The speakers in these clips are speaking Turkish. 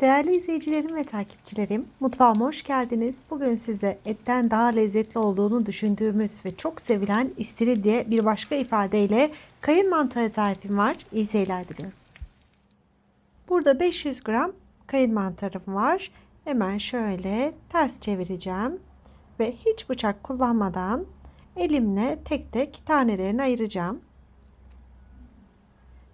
Değerli izleyicilerim ve takipçilerim, mutfağıma hoş geldiniz. Bugün size etten daha lezzetli olduğunu düşündüğümüz ve çok sevilen istiridye bir başka ifadeyle kayın mantarı tarifim var. İyi seyirler diliyorum. Burada 500 gram kayın mantarım var. Hemen şöyle ters çevireceğim ve hiç bıçak kullanmadan elimle tek tek tanelerini ayıracağım.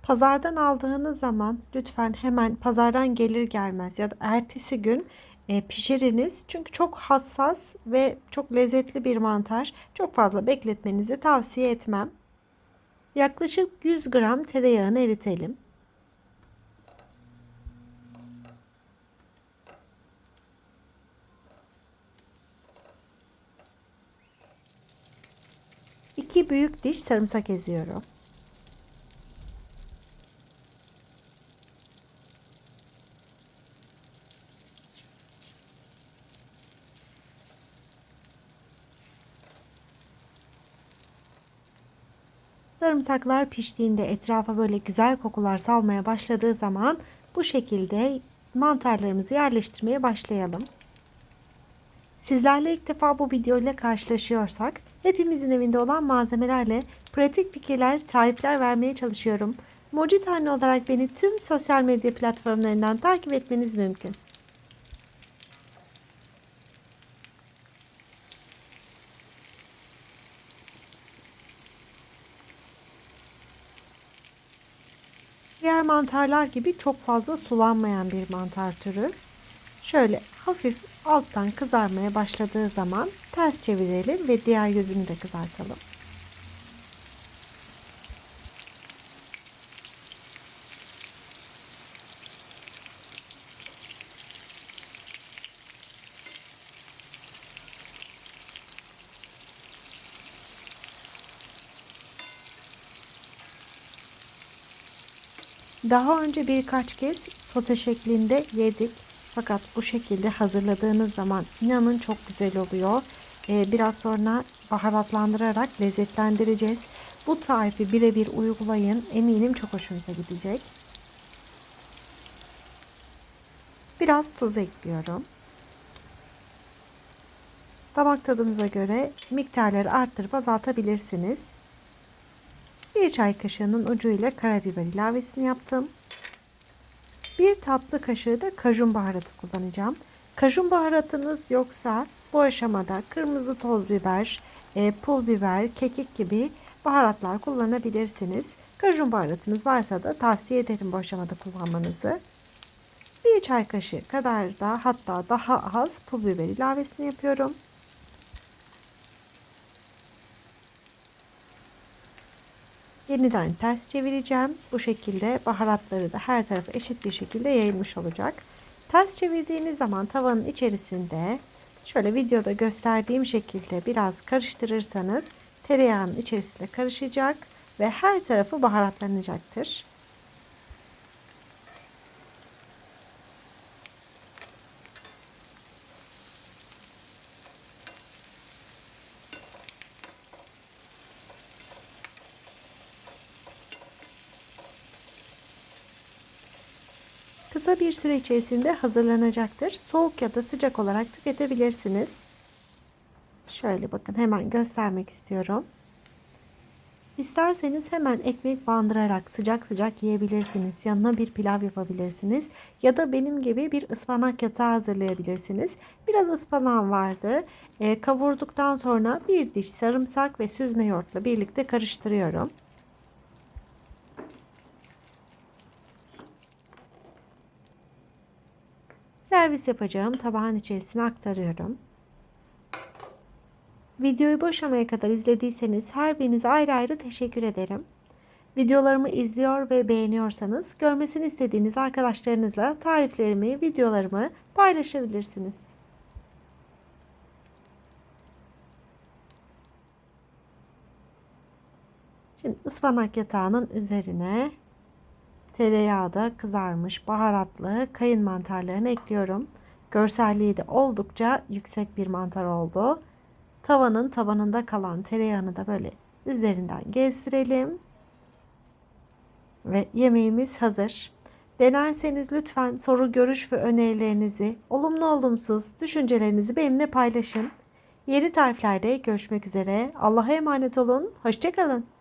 Pazardan aldığınız zaman lütfen hemen pazardan gelir gelmez ya da ertesi gün e, pişiriniz. Çünkü çok hassas ve çok lezzetli bir mantar. Çok fazla bekletmenizi tavsiye etmem. Yaklaşık 100 gram tereyağını eritelim. İki büyük diş sarımsak eziyorum. Sarımsaklar piştiğinde etrafa böyle güzel kokular salmaya başladığı zaman bu şekilde mantarlarımızı yerleştirmeye başlayalım. Sizlerle ilk defa bu video ile karşılaşıyorsak hepimizin evinde olan malzemelerle pratik fikirler, tarifler vermeye çalışıyorum. Mucit Anne olarak beni tüm sosyal medya platformlarından takip etmeniz mümkün. Diğer mantarlar gibi çok fazla sulanmayan bir mantar türü. Şöyle hafif alttan kızarmaya başladığı zaman ters çevirelim ve diğer yüzünü de kızartalım. Daha önce birkaç kez sote şeklinde yedik. Fakat bu şekilde hazırladığınız zaman inanın çok güzel oluyor. Ee, biraz sonra baharatlandırarak lezzetlendireceğiz. Bu tarifi birebir uygulayın. Eminim çok hoşunuza gidecek. Biraz tuz ekliyorum. Damak tadınıza göre miktarları arttırıp azaltabilirsiniz. Bir çay kaşığının ucuyla karabiber ilavesini yaptım. Bir tatlı kaşığı da kajun baharatı kullanacağım. Kajun baharatınız yoksa bu aşamada kırmızı toz biber, e, pul biber, kekik gibi baharatlar kullanabilirsiniz. Kajun baharatınız varsa da tavsiye ederim bu aşamada kullanmanızı. Bir çay kaşığı kadar da hatta daha az pul biber ilavesini yapıyorum. Yeniden ters çevireceğim. Bu şekilde baharatları da her tarafa eşit bir şekilde yayılmış olacak. Ters çevirdiğiniz zaman tavanın içerisinde şöyle videoda gösterdiğim şekilde biraz karıştırırsanız tereyağının içerisinde karışacak ve her tarafı baharatlanacaktır. Kısa bir süre içerisinde hazırlanacaktır. Soğuk ya da sıcak olarak tüketebilirsiniz. Şöyle bakın hemen göstermek istiyorum. İsterseniz hemen ekmek bandırarak sıcak sıcak yiyebilirsiniz. Yanına bir pilav yapabilirsiniz. Ya da benim gibi bir ıspanak yatağı hazırlayabilirsiniz. Biraz ıspanağım vardı. E, kavurduktan sonra bir diş sarımsak ve süzme yoğurtla birlikte karıştırıyorum. Servis yapacağım tabağın içerisine aktarıyorum. Videoyu bu aşamaya kadar izlediyseniz her birinize ayrı ayrı teşekkür ederim. Videolarımı izliyor ve beğeniyorsanız görmesini istediğiniz arkadaşlarınızla tariflerimi, videolarımı paylaşabilirsiniz. Şimdi ıspanak yatağının üzerine Tereyağı da kızarmış baharatlı kayın mantarlarını ekliyorum. Görselliği de oldukça yüksek bir mantar oldu. Tavanın tabanında kalan tereyağını da böyle üzerinden gezdirelim. Ve yemeğimiz hazır. Denerseniz lütfen soru, görüş ve önerilerinizi, olumlu olumsuz düşüncelerinizi benimle paylaşın. Yeni tariflerde görüşmek üzere. Allah'a emanet olun. Hoşçakalın.